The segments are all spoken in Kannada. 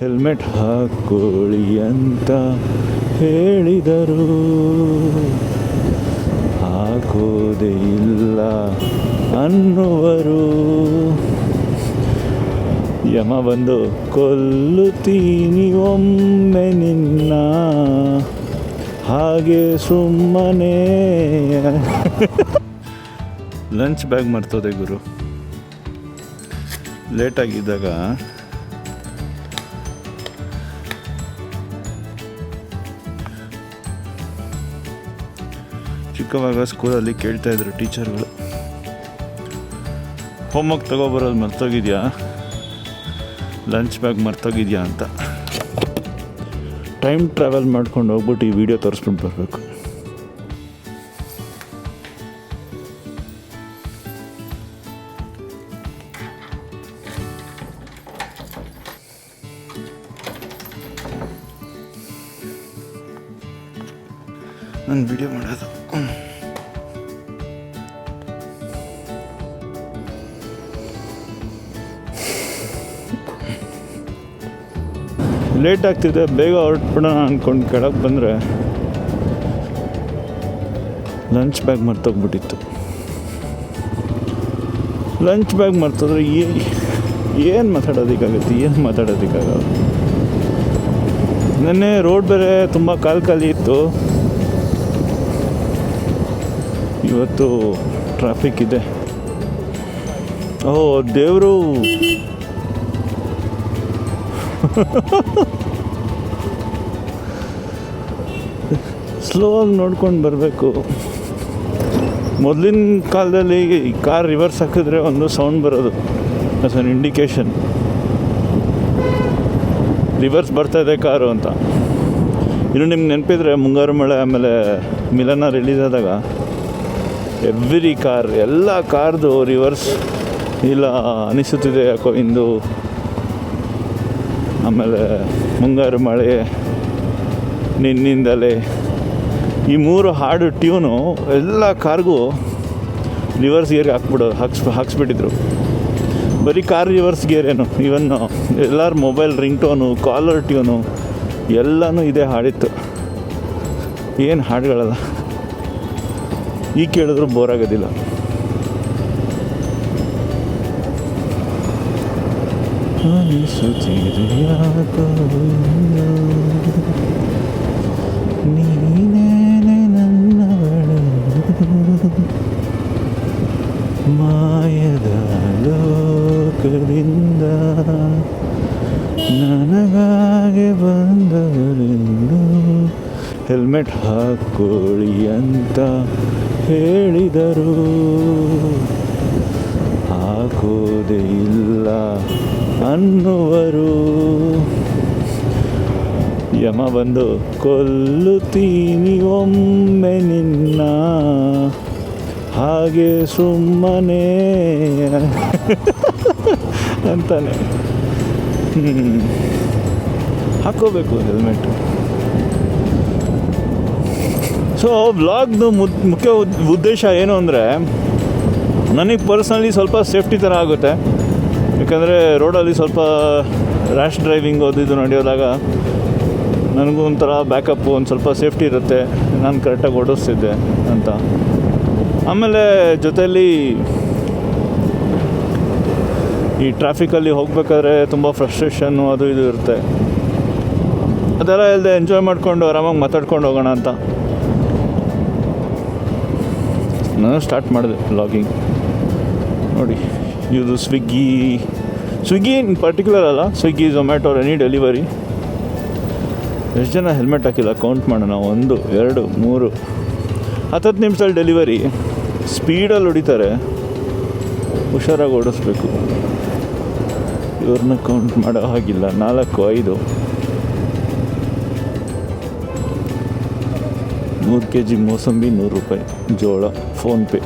ಹೆಲ್ಮೆಟ್ ಹಾಕೊಳ್ಳಿ ಅಂತ ಹೇಳಿದರು. ಹಾಕೋದೇ ಇಲ್ಲ ಅನ್ನುವರು. ಯಮ ಬಂದು, ಕೊಲ್ಲುತ್ತೀನಿ ಒಮ್ಮೆ ನಿನ್ನ. ಹಾಗೆ ಸುಮ್ಮನೆ. ಲಂಚ್ ಬ್ಯಾಗ್ ಮರ್ತೋದೆ ಗುರು. ಲೇಟಾಗಿದ್ದಾಗ ಚಿಕ್ಕವಾಗ ಸ್ಕೂಲಲ್ಲಿ ಕೇಳ್ತಾ ಇದ್ರು ಟೀಚರ್ಗಳು. ಹೋಮ್ವರ್ಕ್ ತಗೊಬರೋದು ಮರ್ತೋಗಿದ್ಯಾ? ಲಂಚ್ ಬ್ಯಾಗ್ ಮರ್ತೋಗಿದ್ಯಾ ಅಂತ. ಟೈಮ್ ಟ್ರಾವೆಲ್ ಮಾಡ್ಕೊಂಡು ಹೋಗ್ಬಿಟ್ಟು ಈ ವಿಡಿಯೋ ತೋರಿಸ್ಕೊಂಡು ಬರಬೇಕು. ನಾನು ವಿಡಿಯೋ ಮಾಡೋದು. ಲೇಟ್ ಆಗ್ತಿದೆ, ಬೇಗ ಹೊರಟ್ಬಿಡೋಣ ಅಂದ್ಕೊಂಡು ಕೆಳಗೆ ಬಂದರೆ ಲಂಚ್ ಬ್ಯಾಗ್ ಮರ್ತೋಗ್ಬಿಟ್ಟಿತ್ತು. ಲಂಚ್ ಬ್ಯಾಗ್ ಮರ್ತೋದ್ರೆ ಏನು ಮಾತಾಡೋದಕ್ಕಾಗುತ್ತೆ, ಏನು ಮಾತಾಡೋದಕ್ಕಾಗಲ್ಲ. ನೆನ್ನೆ ರೋಡ್ ಬೇರೆ ತುಂಬ ಕಾಲು ಖಾಲಿ ಇತ್ತು. ಇವತ್ತು ಟ್ರಾಫಿಕ್ ಇದೆ. ಓ ದೇವರು. ಸ್ಲೋ ಆಗಿ ನೋಡ್ಕೊಂಡು ಬರಬೇಕು. ಮೊದಲಿನ ಕಾಲದಲ್ಲಿ ಕಾರ್ ರಿವರ್ಸ್ ಹಾಕಿದ್ರೆ ಒಂದು ಸೌಂಡ್ ಬರೋದು. ಆಸ್ ಅನ್ ಇಂಡಿಕೇಶನ್ ರಿವರ್ಸ್ ಬರ್ತಾ ಇದೆ ಕಾರು ಅಂತ. ಇನ್ನು ನಿಮ್ಗೆ ನೆನಪಿದ್ರೆ ಮುಂಗಾರು ಮಳೆ ಆಮೇಲೆ ಮಿಲನ ರಿಲೀಸ್ ಆದಾಗ ಎವ್ರಿ ಕಾರ್ ಎಲ್ಲ ಕಾರ್ದು ರಿವರ್ಸ್ ಇಲ್ಲ ಅನಿಸುತ್ತಿದೆ ಯಾಕೋ ಇಂದು ಆಮೇಲೆ ಮುಂಗಾರು ಮಳೆ ನಿನ್ನಿಂದಲೇ. ಈ ಮೂರು ಹಾಡು ಟ್ಯೂನು ಎಲ್ಲ ಕಾರ್ಗೂ ರಿವರ್ಸ್ ಗೇರ್ಗೆ ಹಾಕ್ಬಿಡೋ ಹಾಕ್ಸ್, ಹಾಕ್ಸ್ಬಿಟ್ಟಿದ್ರು. ಬರೀ ಕಾರ್ ರಿವರ್ಸ್ ಗೇರ್ ಏನು ಇವನ್ ಎಲ್ಲರ mobile ring tone caller tune ಎಲ್ಲನೂ ಇದೇ ಹಾಡಿತ್ತು. ಏನು ಹಾಡುಗಳಲ್ಲ. ಈಗ ಕೇಳಿದ್ರು ಬೋರ್ ಆಗೋದಿಲ್ಲ. ಅನಿಸುತ್ತಿದೆ ಯಾಕೋ ನೀನೇನೆ ನನ್ನವಳು ಮಾಯದ ಲೋಕದಿಂದ ನನಗಾಗಿ ಬಂದವರೆಂದು ಹೆಲ್ಮೆಟ್ ಹಾಕ್ಕೊಳ್ಳಿ ಅಂತ ಹೇಳಿದರು. ಹಾಕೋದೇ ಅನ್ನುವರು. ಯಮ ಬಂದು, ಕೊಲ್ಲುತ್ತೀನಿ ಒಮ್ಮೆ ನಿನ್ನ. ಹಾಗೆ ಸುಮ್ಮನೆ. ಅಂತಾನೆ. ಹಾಕೋಬೇಕು ಹೆಲ್ಮೆಟ್ ಸೊ ವ್ಲಾಗ್ದು ಮುದ್, ಮುಖ್ಯ ಉದ್- ಉದ್ದೇಶ ಏನು ಅಂದರೆ, ನನಗೆ ಪರ್ಸ್ನಲಿ ಸ್ವಲ್ಪ ಸೇಫ್ಟಿ ಥರ ಆಗುತ್ತೆ. ಯಾಕಂದರೆ ರೋಡಲ್ಲಿ ಸ್ವಲ್ಪ ರ್ಯಾಶ್ ಡ್ರೈವಿಂಗ್ ಅದು ಇದು ನಡೆಯೋದಾಗ ನನಗೂ ಒಂಥರ ಬ್ಯಾಕಪ್ಪು ಒಂದು ಸ್ವಲ್ಪ ಸೇಫ್ಟಿ ಇರುತ್ತೆ, ನಾನು ಕರೆಕ್ಟಾಗಿ ಓಡಿಸ್ತಿದ್ದೆ ಅಂತ. ಆಮೇಲೆ ಜೊತೆಯಲ್ಲಿ ಈ ಟ್ರಾಫಿಕಲ್ಲಿ ಹೋಗಬೇಕಾದ್ರೆ ತುಂಬ ಫ್ರಸ್ಟ್ರೇಷನ್ನು ಅದು ಇದು ಇರುತ್ತೆ. ಅದೆಲ್ಲ ಇಲ್ಲದೆ ಎಂಜಾಯ್ ಮಾಡಿಕೊಂಡು ಆರಾಮಾಗಿ ಮಾತಾಡ್ಕೊಂಡು ಹೋಗೋಣ ಅಂತ. ನಾನು ಸ್ಟಾರ್ಟ್ ಮಾಡಿದೆ ಲಾಗಿಂಗ್ ನೋಡಿ. ಇದು ಸ್ವಿಗ್ಗಿ ಸ್ವಿಗ್ಗಿ ಇನ್ ಪರ್ಟಿಕ್ಯುಲರ್ ಅಲ್ಲ. ಸ್ವಿಗ್ಗಿ ಝೊಮ್ಯಾಟೊ ಎನಿ ಡೆಲಿವರಿ ಎಷ್ಟು ಜನ ಹೆಲ್ಮೆಟ್ ಹಾಕಿಲ್ಲ? ಕೌಂಟ್ ಮಾಡೋಣ. ಒಂದು, ಎರಡು, ಮೂರು. ಹತ್ತತ್ತು ನಿಮಿಷದಲ್ಲಿ ಡೆಲಿವರಿ ಸ್ಪೀಡಲ್ಲಿ ಹೊಡಿತಾರೆ. ಹುಷಾರಾಗಿ ಓಡಿಸ್ಬೇಕು. ಇವ್ರನ್ನ ಕೌಂಟ್ ಮಾಡೋ ಹಾಗಿಲ್ಲ. ನಾಲ್ಕು, ಐದು. ಮೂರು ಕೆ ಜಿ ಮೋಸಂಬಿ, ನೂರು ರೂಪಾಯಿ. ಜೋಳ ಫೋನ್ಪೇ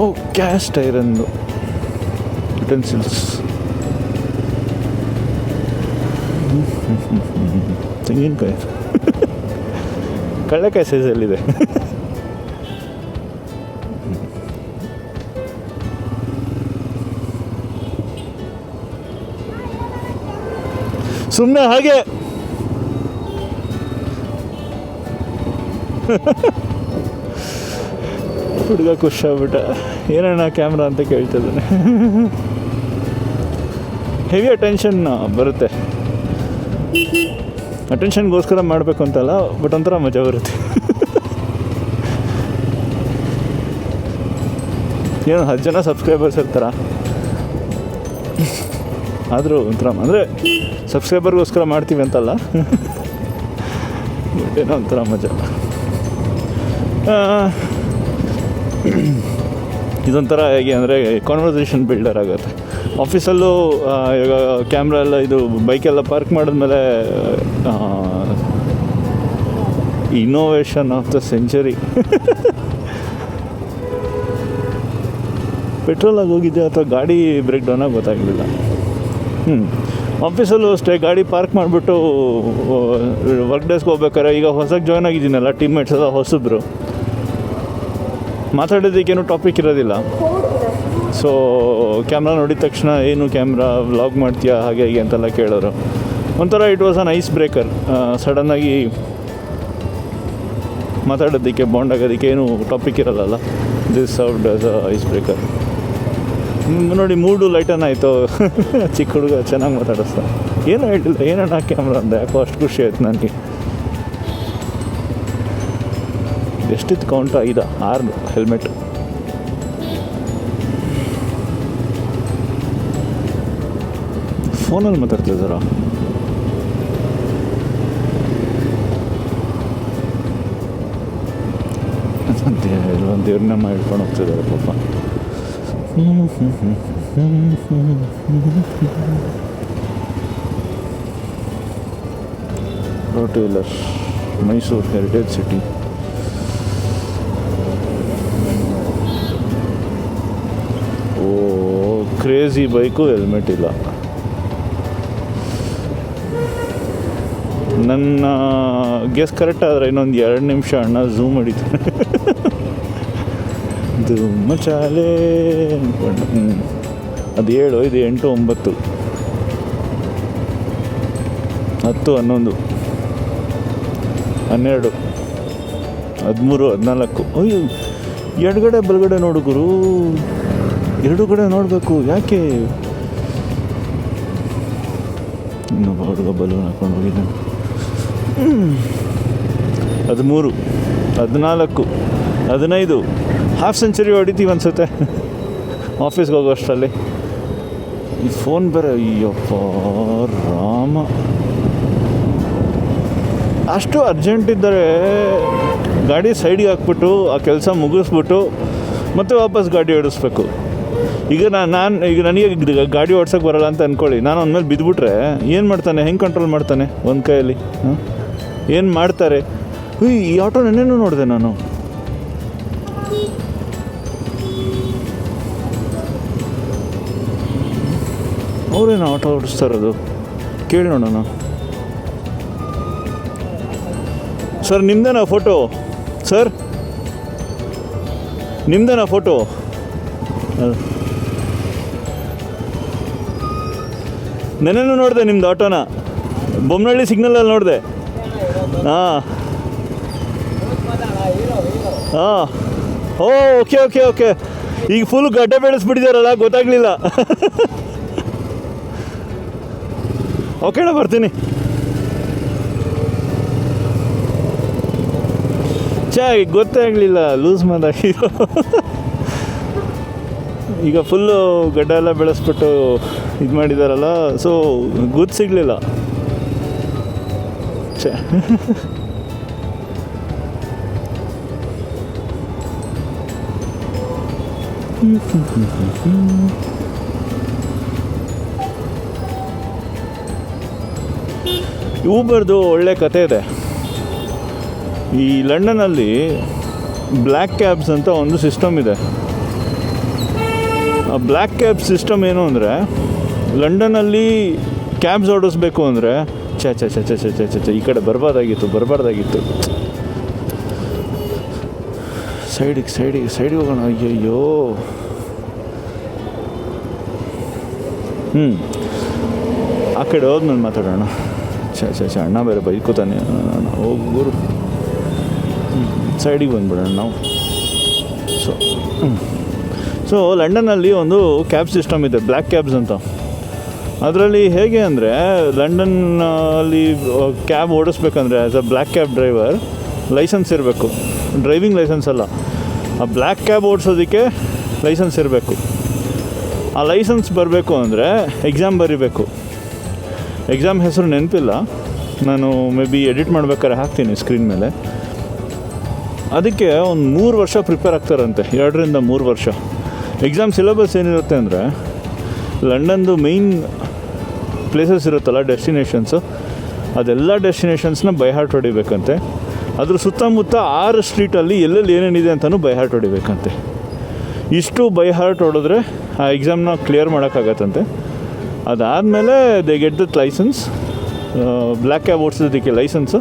ಓ ಕ್ಯಾಸ್ಟ್ ಐರನ್ದು ಯುಟೆನ್ಸಿಲ್ಸ್ ತೆಂಗಿನಕಾಯಿ. ಕಳ್ಳೆಕಾಯಿ ಸೈಜಲ್ಲಿದೆ ಸುಮ್ಮನೆ ಹಾಗೆ. ಹುಡುಗ ಖುಷಿ ಆಗ್ಬಿಟ್ಟ. ಏನಣ್ಣ ಕ್ಯಾಮ್ರಾ ಅಂತ ಕೇಳ್ತಿದ್ದಾನೆ ಹೆವಿ ಅಟೆನ್ಷನ್ ಬರುತ್ತೆ. ಅಟೆನ್ಷನ್ಗೋಸ್ಕರ ಮಾಡಬೇಕು ಅಂತಲ್ಲ ಬಟ್ ಒಂಥರ ಮಜಾ ಬರುತ್ತೆ. ಏನು ಹತ್ತು ಜನ ಸಬ್ಸ್ಕ್ರೈಬರ್ಸ್ ಇರ್ತಾರ. ಆದರೂ ಒಂಥರ, ಅಂದರೆ ಸಬ್ಸ್ಕ್ರೈಬರ್ಗೋಸ್ಕರ ಮಾಡ್ತೀವಿ ಅಂತಲ್ಲ. ಏನೋ ಒಂಥರ ಮಜಾ. ಇದೊಂಥರ ಹೇಗೆ ಅಂದರೆ ಕಾನ್ವರ್ಸೇಷನ್ ಬಿಲ್ಡರ್ ಆಗುತ್ತೆ. ಆಫೀಸಲ್ಲೂ ಇವಾಗ ಕ್ಯಾಮ್ರಾ ಎಲ್ಲ ಇದು ಬೈಕೆಲ್ಲ ಪಾರ್ಕ್ ಮಾಡಿದ್ಮೇಲೆ ಇನ್ನೋವೇಷನ್ ಆಫ್ ದ ಸೆಂಚುರಿ ಪೆಟ್ರೋಲಾಗಿ ಹೋಗಿದ್ದೆ ಅಥವಾ ಗಾಡಿ ಬ್ರೇಕ್ ಡೌನಾಗಿ ಗೊತ್ತಾಗಲಿಲ್ಲ. ಹ್ಞೂ ಆಫೀಸಲ್ಲೂ ಅಷ್ಟೇ, ಗಾಡಿ ಪಾರ್ಕ್ ಮಾಡಿಬಿಟ್ಟು ವರ್ಕ್ ಡೇಸ್ಗೆ ಹೋಗ್ಬೇಕಾರೆ ಈಗ ಹೊಸಕ್ಕೆ ಜಾಯ್ನ್ ಆಗಿದ್ದೀನಲ್ಲ ಟೀಮ್ಮೇಟ್ಸ್ ಎಲ್ಲ ಹೊಸಬ್ರು. ಮಾತಾಡೋದಕ್ಕೇನು ಟಾಪಿಕ್ ಇರೋದಿಲ್ಲ. ಸೊ ಕ್ಯಾಮ್ರಾ ನೋಡಿದ ತಕ್ಷಣ ಏನು ಕ್ಯಾಮ್ರಾ ವ್ಲಾಗ್ ಮಾಡ್ತೀಯಾ, ಹಾಗೆ ಹೀಗೆ ಅಂತೆಲ್ಲ ಕೇಳೋರು. ಒಂಥರ it was an ice breaker ಸಡನ್ನಾಗಿ ಮಾತಾಡೋದಕ್ಕೆ ಬಾಂಡ್ ಆಗೋದಕ್ಕೆ ಏನು ಟಾಪಿಕ್ ಇರಲ್ಲ this served as a ice breaker ನೋಡಿ, ಮೂಡು ಲೈಟನ್ ಆಯಿತು. ಚಿಕ್ಕ ಹುಡುಗ ಚೆನ್ನಾಗಿ ಮಾತಾಡಿಸ್ತಾ ಏನೋ ಹೇಳಿಲ್ಲ ಏನಣ್ಣ ಕ್ಯಾಮ್ರಾ ಅಂದೆ? ಯಾಕೋ ಅಷ್ಟು ಖುಷಿ ಆಯ್ತು ನನಗೆ. ಎಷ್ಟಿತ್ತು ಕೌಂಟ್ ಇದು ಆರು ಹೆಲ್ಮೆಟ್ ಫೋನಲ್ಲಿ ಮಾತಾಡ್ತಿದ್ದಾರಾ ದೇವ್ರ ದೇವ್ರನ್ನ ಹಿಡ್ಕೊಂಡು ಹೋಗ್ತಿದ್ದಾರೆ ಪಾಪ. Two wheeler Mysuru heritage city crazy bike helmet ಇಲ್ಲ. ನನ್ನ ಗೆಸ್ ಕರೆಕ್ಟ್ ಆದರೆ ಇನ್ನೊಂದು ಎರಡು ನಿಮಿಷ ಅಣ್ಣ ಝೂಮ್ ಹಿಡಿತಾನೆ ಧೂಮ ಚಾಲೆ ಅಂದ್ಕೊಂಡು ಹ್ಞೂ ಅದು ಏಳು, ಇದು ಎಂಟು, ಒಂಬತ್ತು. ಹತ್ತು, ಹನ್ನೊಂದು. ಹನ್ನೆರಡು. ಹದಿಮೂರು, ಹದಿನಾಲ್ಕು. ಅಯ್ಯೋ, ಎಡಗಡೆ, ಬಲಗಡೆ ನೋಡು ಗುರು. ಎರಡು ಕಡೆ ನೋಡಬೇಕು, ಯಾಕೆ? ಇನ್ನೊಬ್ಬ ಹುಡುಗ ಬಲೂನ್ ಹಾಕೊಂಡು ಹೋಗಿದ್ದಾನೆ ಹದಿಮೂರು, ಹದಿನಾಲ್ಕು, ಹದಿನೈದು ಹಾಫ್ ಸೆಂಚುರಿ ಹೊಡಿತೀವಿ ಅನ್ಸುತ್ತೆ. ಆಫೀಸ್ಗೆ ಹೋಗೋ ಅಷ್ಟರಲ್ಲಿ ಈ ಫೋನ್ ಬೇರೆ, ಅಯ್ಯಪ್ಪ, ರಾಮ. ಅಷ್ಟು ಅರ್ಜೆಂಟ್ ಇದ್ದರೆ ಗಾಡಿ ಸೈಡಿಗೆ ಹಾಕ್ಬಿಟ್ಟು, ಆ ಕೆಲಸ ಮುಗಿಸ್ಬಿಟ್ಟು ಮತ್ತೆ ವಾಪಸ್ ಗಾಡಿ ಓಡಿಸ್ಬೇಕು. ಈಗ ನಾನು ನಾನು ಈಗ ನನಗೆ ಗಾಡಿ ಓಡ್ಸೋಕೆ ಬರಲ್ಲ ಅಂತ ಅಂದ್ಕೊಳ್ಳಿ ನಾನು ಅಂದಮೇಲೆ ಬಿದ್ದುಬಿಟ್ರೆ ಏನು ಮಾಡ್ತಾನೆ? ಹೆಂಗೆ ಕಂಟ್ರೋಲ್ ಮಾಡ್ತಾನೆ ಒಂದು ಕೈಯಲ್ಲಿ? ಏನು ಮಾಡ್ತಾರೆ? ಹುಯ್, ಈ ಆಟೋ ನೆನ್ನೇನು ನೋಡಿದೆ ನಾನು. ಅವರೇನು ಆಟೋ ಓಡಿಸ್ತಾ ಇರೋದು? ಕೇಳಿ ನೋಡೋಣ. ಸರ್, ನಿಮ್ದೇನಾ ಫೋಟೋ ಸರ್? ನಿಮ್ದೇನಾ ಫೋಟೋ ನೆನೆನೂ ನೋಡಿದೆ ನಿಮ್ದು ಆಟೋನ. ಬೊಮ್ಮನಹಳ್ಳಿ ಸಿಗ್ನಲಲ್ಲಿ ನೋಡಿದೆ. ಹಾಂ. ಹಾಂ. ಓ ಓಕೆ ಓಕೆ ಓಕೆ ಈಗ ಫುಲ್ ಗಡ್ಡೆ ಬೆಳೆಸ್ಬಿಟ್ಟಿದಾರಲ್ಲ, ಗೊತ್ತಾಗಲಿಲ್ಲ. ಓಕೆಣ್ಣ ಬರ್ತೀನಿ. ಚಾ ಗೊತ್ತೇ ಆಗಲಿಲ್ಲ ಲೂಸ್ ಮಾತಾಡಿರೋ ಈಗ ಫುಲ್ಲು ಗಡ್ಡೆ ಎಲ್ಲ ಬೆಳೆಸ್ಬಿಟ್ಟು ಇದು ಮಾಡಿದಾರಲ್ಲ ಸೊ ಗುದ್ದು ಸಿಗಲಿಲ್ಲ. ಊಬರ್ದು ಒಳ್ಳೆ ಕತೆ ಇದೆ. ಈ ಲಂಡನಲ್ಲಿ ಬ್ಲ್ಯಾಕ್ ಕ್ಯಾಬ್ಸ್ ಅಂತ ಒಂದು ಸಿಸ್ಟಮ್ ಇದೆ. ಆ ಬ್ಲ್ಯಾಕ್ ಕ್ಯಾಬ್ ಸಿಸ್ಟಮ್ ಏನು ಅಂದರೆ ಲಂಡನಲ್ಲಿ ಕ್ಯಾಬ್ಸ್ ಓಡಿಸ್ಬೇಕು ಅಂದರೆ ಚಾ ಛೆ ಚಾ ಛೆ ಛೆ ಛೆ ಈ ಕಡೆ ಬರಬಾರ್ದಾಗಿತ್ತು ಬರಬಾರ್ದಾಗಿತ್ತು. ಸೈಡಿಗೆ ಸೈಡಿಗೆ ಸೈಡಿಗೆ ಹೋಗೋಣ. ಅಯ್ಯಯ್ಯೋ. ಹ್ಞೂ ಆ ಕಡೆ ಹೋದ್ಮೇಲೆ ಮಾತಾಡೋಣ. ಛೆ ಛೆ ಛೆ, ಅಣ್ಣ ಬೇರೆ ಬೈಕೋತಾನೆ ಹೋಗ್ಬರು ಸೈಡಿಗೆ ಬಂದುಬಿಡೋಣ ನಾವು. ಸೊ ಸೊ ಲಂಡನಲ್ಲಿ ಒಂದು ಕ್ಯಾಬ್ ಸಿಸ್ಟಮ್ ಇದೆ ಬ್ಲ್ಯಾಕ್ ಕ್ಯಾಬ್ಸ್ ಅಂತ. ಅದರಲ್ಲಿ ಹೇಗೆ ಅಂದರೆ ಲಂಡನ್ ಅಲ್ಲಿ cab ಓಡಿಸ್ಬೇಕಂದ್ರೆ as a black cab driver licence ಇರಬೇಕು. ಡ್ರೈವಿಂಗ್ ಲೈಸೆನ್ಸ್ ಅಲ್ಲ. ಆ ಬ್ಲ್ಯಾಕ್ ಕ್ಯಾಬ್ ಓಡಿಸೋದಕ್ಕೆ ಲೈಸೆನ್ಸ್ ಇರಬೇಕು. ಆ ಲೈಸೆನ್ಸ್ ಬರಬೇಕು ಅಂದರೆ ಎಕ್ಸಾಮ್ ಬರೀಬೇಕು. ಎಕ್ಸಾಮ್ ಹೆಸರು ನೆನಪಿಲ್ಲ. ನಾನು ಮೇ ಬಿ ಎಡಿಟ್ ಮಾಡ್ಬೇಕಾದ್ರೆ ಹಾಕ್ತೀನಿ ಸ್ಕ್ರೀನ್ ಮೇಲೆ. ಅದಕ್ಕೆ ಒಂದು ಮೂರು ವರ್ಷ ಪ್ರಿಪೇರ್ ಆಗ್ತಾರಂತೆ, ಎರಡರಿಂದ ಮೂರು ವರ್ಷ. ಎಕ್ಸಾಮ್ ಸಿಲೆಬಸ್ ಏನಿರುತ್ತೆ ಅಂದರೆ, ಲಂಡನ್ದು ಮೇಯ್ನ್ ಪ್ಲೇಸಸ್ ಇರುತ್ತಲ್ಲ ಡೆಸ್ಟಿನೇಷನ್ಸು ಅದೆಲ್ಲ ಡೆಸ್ಟಿನೇಷನ್ಸ್ನ ಬೈ ಹಾರ್ಟ್ ಹೊಡಿಬೇಕಂತೆ. ಅದ್ರ ಸುತ್ತಮುತ್ತ ಆರು ಸ್ಟ್ರೀಟಲ್ಲಿ ಎಲ್ಲೆಲ್ಲಿ ಏನೇನಿದೆ ಅಂತಲೂ ಬೈ ಹಾರ್ಟ್ ಹೊಡಿಬೇಕಂತೆ. ಇಷ್ಟು ಬೈ ಹಾರ್ಟ್ ಹೊಡೆದ್ರೆ ಆ ಎಕ್ಸಾಮ್ನ ಕ್ಲಿಯರ್ ಮಾಡೋಕ್ಕಾಗತ್ತಂತೆ. ಅದಾದಮೇಲೆ they get that licence black cab ಓಡಿಸೋದಕ್ಕೆ licence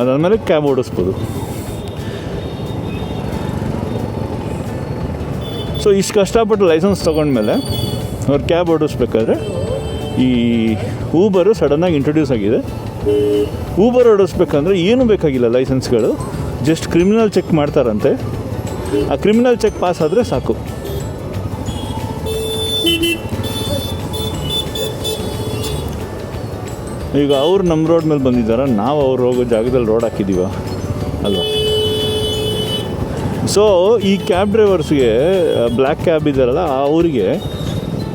ಅದಾದಮೇಲೆ ಕ್ಯಾಬ್ ಓಡಿಸ್ಬೋದು. ಸೊ ಇಷ್ಟು ಕಷ್ಟಪಟ್ಟು ಲೈಸೆನ್ಸ್ ತೊಗೊಂಡ್ಮೇಲೆ ಅವ್ರು ಕ್ಯಾಬ್ ಓಡಿಸ್ಬೇಕಾದ್ರೆ ಈ ಊಬರು ಸಡನ್ನಾಗಿ ಇಂಟ್ರೊಡ್ಯೂಸ್ ಆಗಿದೆ. ಊಬರ್ ಓಡಿಸ್ಬೇಕಂದ್ರೆ ಏನೂ ಬೇಕಾಗಿಲ್ಲ ಲೈಸೆನ್ಸ್ಗಳು ಜಸ್ಟ್ ಕ್ರಿಮಿನಲ್ ಚೆಕ್ ಮಾಡ್ತಾರಂತೆ. ಆ ಕ್ರಿಮಿನಲ್ ಚೆಕ್ ಪಾಸ್ ಆದರೆ ಸಾಕು. ಈಗ ಅವ್ರು ನಮ್ಮ ರೋಡ್ ಮೇಲೆ ಬಂದಿದ್ದಾರೆ? ನಾವು ಅವ್ರು ಹೋಗೋ ಜಾಗದಲ್ಲಿ ರೋಡ್ ಹಾಕಿದ್ದೀವ ಅಲ್ವಾ? ಸೊ ಈ ಕ್ಯಾಬ್ ಡ್ರೈವರ್ಸ್ಗೆ ಬ್ಲ್ಯಾಕ್ ಕ್ಯಾಬ್ ಇದ್ದಾರಲ್ಲ ಅವರಿಗೆ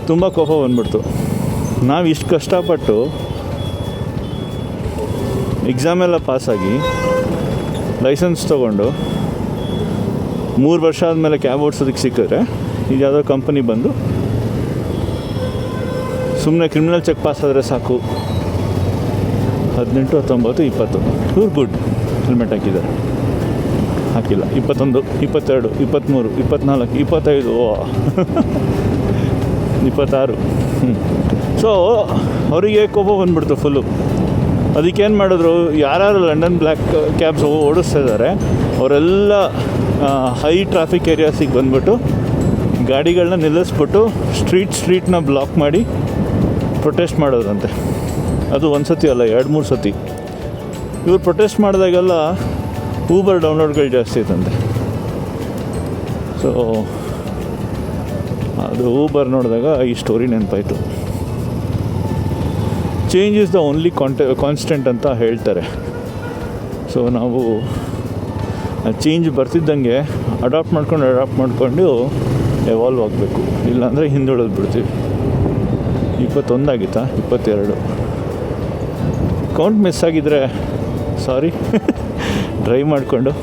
ತುಂಬ ಕೋಪ ಬಂದ್ಬಿಡ್ತು. ನಾವು ಇಷ್ಟು ಕಷ್ಟಪಟ್ಟು ಎಕ್ಸಾಮ್ ಎಲ್ಲ ಪಾಸಾಗಿ ಲೈಸೆನ್ಸ್ ತೊಗೊಂಡು ಮೂರು ವರ್ಷ ಆದಮೇಲೆ ಕ್ಯಾಬ್ ಓಡಿಸೋದಕ್ಕೆ ಸಿಕ್ಕಿದ್ರೆ ಈಗ ಯಾವುದೋ ಕಂಪನಿ ಬಂದು ಸುಮ್ಮನೆ ಕ್ರಿಮಿನಲ್ ಚೆಕ್ ಪಾಸ್ ಆದರೆ ಸಾಕು. ಹದಿನೆಂಟು, ಹತ್ತೊಂಬತ್ತು, ಇಪ್ಪತ್ತು. ಇವ್ರು ಗುಡ್ ಹೆಲ್ಮೆಟ್ ಹಾಕಿದ್ದಾರೆ. ಹಾಕಿಲ್ಲ. ಇಪ್ಪತ್ತೊಂದು, ಇಪ್ಪತ್ತೆರಡು ಇಪ್ಪತ್ತ್ಮೂರು ಇಪ್ಪತ್ತ್ನಾಲ್ಕು ಇಪ್ಪತ್ತೈದು. ಓ. ಇಪ್ಪತ್ತಾರು. ಹ್ಞೂ ಸೊ ಅವರಿಗೆ ಕೋಪ ಬಂದ್ಬಿಡ್ತು ಫುಲ್ಲು ಅದಕ್ಕೇನು ಮಾಡಿದ್ರು, ಯಾರ್ಯಾರು ಲಂಡನ್ ಬ್ಲ್ಯಾಕ್ ಕ್ಯಾಬ್ಸ್ ಓಡಿಸ್ತಾ ಇದ್ದಾರೆ ಅವರೆಲ್ಲ ಹೈ ಟ್ರಾಫಿಕ್ ಏರಿಯಾಸಿಗೆ ಬಂದ್ಬಿಟ್ಟು ಗಾಡಿಗಳನ್ನ ನಿಲ್ಲಿಸ್ಬಿಟ್ಟು ಸ್ಟ್ರೀಟ್ ಸ್ಟ್ರೀಟ್ನ ಬ್ಲಾಕ್ ಮಾಡಿ ಪ್ರೊಟೆಸ್ಟ್ ಮಾಡೋದಂತೆ ಅದು ಒಂದು ಸತಿ ಅಲ್ಲ, ಎರಡು, ಮೂರು ಸತಿ. ಇವ್ರು ಪ್ರೊಟೆಸ್ಟ್ ಮಾಡಿದಾಗೆಲ್ಲ ಊಬರ್ ಡೌನ್ಲೋಡ್ಗಳು ಜಾಸ್ತಿ ಐತಂತೆ ಸೊ ಅದು ಊಬರ್ ನೋಡಿದಾಗ ಈ ಸ್ಟೋರಿ ನೆನಪಾಯಿತು. Change is the only conte constant ಅಂತ ಹೇಳ್ತಾರೆ. ಸೊ ನಾವು ಚೇಂಜ್ ಬರ್ತಿದ್ದಂಗೆ ಅಡಾಪ್ಟ್ ಮಾಡ್ಕೊಂಡು ಅಡಾಪ್ಟ್ ಮಾಡಿಕೊಂಡು ಎವಾಲ್ವ್ ಆಗಬೇಕು. ಇಲ್ಲಾಂದರೆ ಹಿಂದುಳಿದು ಬಿಡ್ತೀವಿ. ಇಪ್ಪತ್ತೊಂದಾಗಿತ್ತಾ? ಇಪ್ಪತ್ತೆರಡು. ಕೌಂಟ್ ಮಿಸ್ ಆಗಿದ್ರೆ ಸಾರಿ ಡ್ರೈವ್ ಮಾಡಿಕೊಂಡು,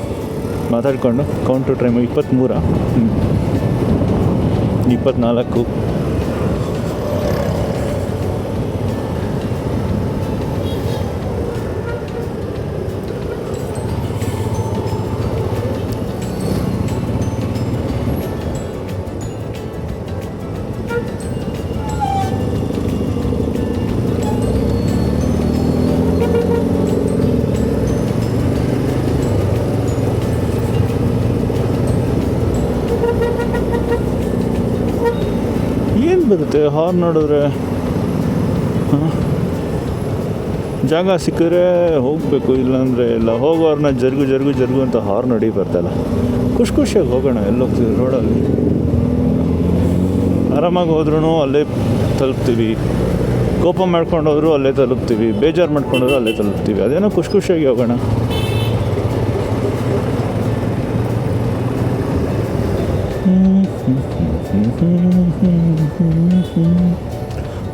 ಮಾತಾಡಿಕೊಂಡು ಕೌಂಟು ಟ್ರೈ ಇಪ್ಪತ್ತ್ಮೂರ. ಇಪ್ಪತ್ತ್ಮೂರ ಇಪ್ಪತ್ತ್ನಾಲ್ಕು ಹಾರ್ನ್ ನೋಡಿದ್ರೆ ಜಾಗ ಸಿಕ್ಕಿದ್ರೆ ಹೋಗಬೇಕು, ಇಲ್ಲಾಂದರೆ ಇಲ್ಲ. ಹೋಗೋರ್ನ ಜರುಗು ಜರುಗು ಜರುಗು ಅಂತ ಹಾರ್ನ್ ಹೊಡಿ ಬರ್ತಲ್ಲ. ಖುಷಿ ಖುಷಿಯಾಗಿ ಹೋಗೋಣ ಎಲ್ಲೋಗ್ತೀವಿ ರೋಡಲ್ಲಿ. ಆರಾಮಾಗಿ ಹೋದ್ರೂ ಅಲ್ಲೇ ತಲುಪ್ತೀವಿ. ಕೋಪ ಮಾಡ್ಕೊಂಡು ಹೋದ್ರು ಅಲ್ಲೇ ತಲುಪ್ತೀವಿ. ಬೇಜಾರು ಮಾಡ್ಕೊಂಡೋದ್ರು ಅಲ್ಲೇ ತಲುಪ್ತೀವಿ. ಅದೇನೋ ಖುಷಿ ಖುಷಿಯಾಗಿ ಹೋಗೋಣ.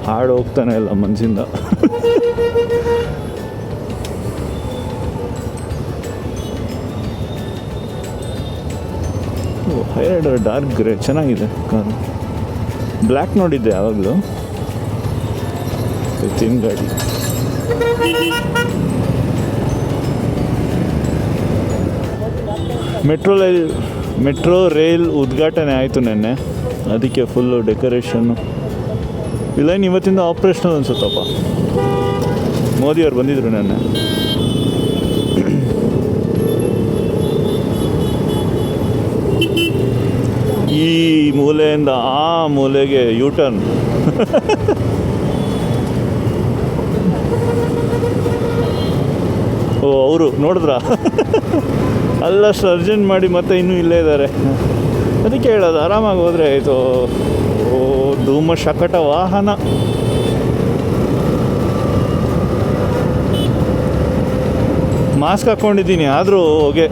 ಹಾಡು ಹೋಗ್ತಾನೆ ಇಲ್ಲ ಮನಸ್ಸಿಂದ ಹೈರೈಡ್ ಡಾರ್ಕ್ ಗ್ರೇ, ಚೆನ್ನಾಗಿದೆ ಕಾರು. ಬ್ಲ್ಯಾಕ್ ನೋಡಿದ್ದೆ ಯಾವಾಗಲೂ. ತಿನ್ ಗಾಡಿ. ಮೆಟ್ರೋ ರೈಲ್ ಮೆಟ್ರೋ ರೈಲ್ ಉದ್ಘಾಟನೆ ಆಯಿತು ನೆನ್ನೆ. ಅದಕ್ಕೆ ಫುಲ್ಲು ಡೆಕೋರೇಷನ್ನು ಇಲ್ಲೇನು ಇವತ್ತಿಂದ ಆಪ್ರೇಷನಲ್ ಅನ್ಸುತ್ತಪ್ಪ. ಮೋದಿಯವ್ರು ಬಂದಿದ್ರು ನೆನ್ನೆ. ಈ ಮೂಲೆಯಿಂದ ಆ ಮೂಲೆಗೆ ಯೂಟರ್ನ್ ಓ, ಅವರು ನೋಡಿದ್ರಾ? ಅಲ್ಲ ಅರ್ಜೆಂಟ್ ಮಾಡಿ ಮತ್ತೆ ಇನ್ನೂ ಇಲ್ಲೇ ಇದ್ದಾರೆ. ಅದಕ್ಕೆ ಹೇಳೋದು, ಆರಾಮಾಗಿ ಹೋದರೆ ಇದು ಧೂಮ ಶಕಟ ವಾಹನ. ಮಾಸ್ಕ್ ಹಾಕ್ಕೊಂಡಿದ್ದೀನಿ ಆದರೂ ಹೋಗೆ.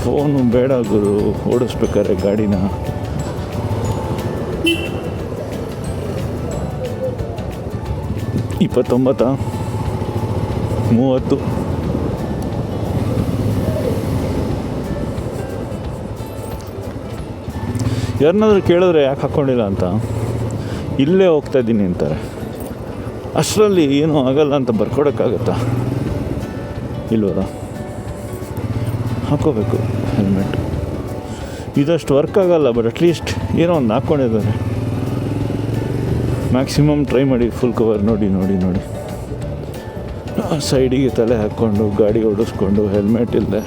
ಫೋನು ಬೇಡ ಗುರು ಓಡಿಸ್ಬೇಕಾರೆ ಗಾಡಿನ. ಇಪ್ಪತ್ತೊಂಬತ್ತ, ಮೂವತ್ತು. ಯಾರನ್ನಾದ್ರೂ ಕೇಳಿದ್ರೆ ಯಾಕೆ ಹಾಕ್ಕೊಂಡಿಲ್ಲ ಅಂತ? ಇಲ್ಲೇ ಹೋಗ್ತಾ ಇದ್ದೀನಿ ಅಂತಾರೆ. ಅಷ್ಟರಲ್ಲಿ ಏನೂ ಆಗಲ್ಲ ಅಂತ ಬರ್ಕೊಡೋಕ್ಕಾಗತ್ತಾ? ಇಲ್ವಲ್ಲ? ಹಾಕೋಬೇಕು ಹೆಲ್ಮೆಟ್ ಇದಷ್ಟು ವರ್ಕ್ ಆಗಲ್ಲ ಬಟ್ ಅಟ್ಲೀಸ್ಟ್ ಏನೋ ಒಂದು ಹಾಕ್ಕೊಂಡಿದ್ದಾರೆ. ಮ್ಯಾಕ್ಸಿಮಮ್ ಟ್ರೈ ಮಾಡಿ ಫುಲ್ ಕವರ್ ನೋಡಿ ನೋಡಿ ನೋಡಿ. ಸೈಡಿಗೆ ತಲೆ ಹಾಕ್ಕೊಂಡು ಗಾಡಿ ಓಡಿಸ್ಕೊಂಡು ಹೆಲ್ಮೆಟ್ ಇಲ್ಲದೆ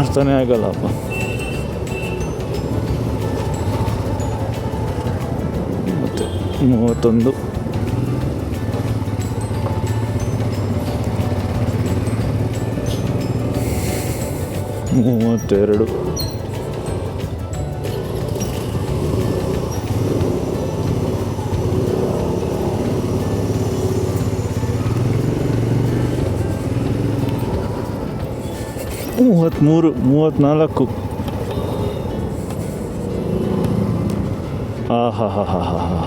ಅರ್ಥನೇ ಆಗಲ್ಲಪ್ಪ ಮತ್ತು ಮೂವತ್ತೊಂದು. ಮೂವತ್ತೆರಡು. ಮೂವತ್ತ್ಮೂರು ಮೂವತ್ತ್ನಾಲ್ಕು. ಆಹಾ ಹಾ ಹಾ ಹಾ ಹಾ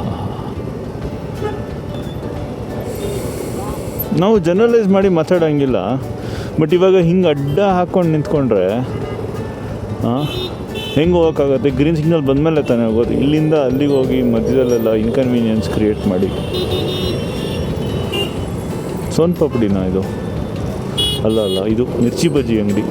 ನಾವು ಜನರಲೈಸ್ ಮಾಡಿ ಮಾತಾಡೋಂಗಿಲ್ಲ. ಬಟ್ ಇವಾಗ ಹಿಂಗೆ ಅಡ್ಡ ಹಾಕ್ಕೊಂಡು ನಿಂತ್ಕೊಂಡ್ರೆ ಹಾಂ ಹೆಂಗೆ ಹೋಗೋಕ್ಕಾಗತ್ತೆ? ಗ್ರೀನ್ ಸಿಗ್ನಲ್ ಬಂದಮೇಲೆ ತಾನೇ ಹೋಗೋದು. ಇಲ್ಲಿಂದ ಅಲ್ಲಿಗೆ ಹೋಗಿ ಮಧ್ಯದಲ್ಲೆಲ್ಲ ಇನ್ಕನ್ವೀನಿಯನ್ಸ್ ಕ್ರಿಯೇಟ್ ಮಾಡಿ. ಸೋನ್ ಪಾಪಡಿನಾ ಇದು? ಅಲ್ಲ ಅಲ್ಲ ಇದು ಮಿರ್ಚಿ ಬಜ್ಜಿ ಅಂಗಡಿ.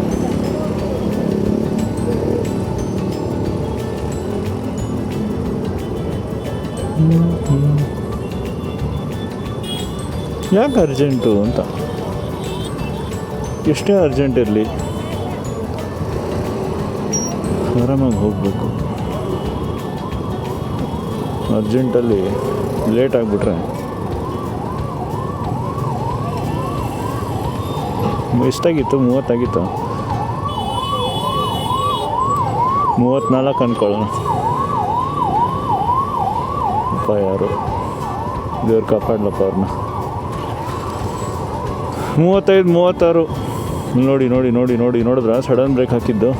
ಯಾಕೆ ಅರ್ಜೆಂಟು ಅಂತ? ಎಷ್ಟೇ ಅರ್ಜೆಂಟ್ ಇರಲಿ. ಆರಾಮಾಗಿ ಹೋಗಬೇಕು. ಅರ್ಜೆಂಟಲ್ಲಿ ಲೇಟ್ ಆಗಿಬಿಟ್ರೆ. ಎಷ್ಟಾಗಿತ್ತು ಮೂವತ್ತಾಗಿತ್ತು. ಮೂವತ್ತ್ನಾಲ್ಕು ಅಂದ್ಕೊಳ್ಳೋಣ ಅಪ್ಪ ಯಾರು? ದೇವ್ರು ಕಾಪಾಡ್ಲಪ್ಪ ಅವ್ರನ್ನ ಮೂವತ್ತೈದು, ಮೂವತ್ತಾರು. ನೋಡಿ ನೋಡಿ ನೋಡಿ ನೋಡಿ, ನೋಡಿದ್ರ? ಸಡನ್ ಬ್ರೇಕ್ ಹಾಕಿದ್ದು.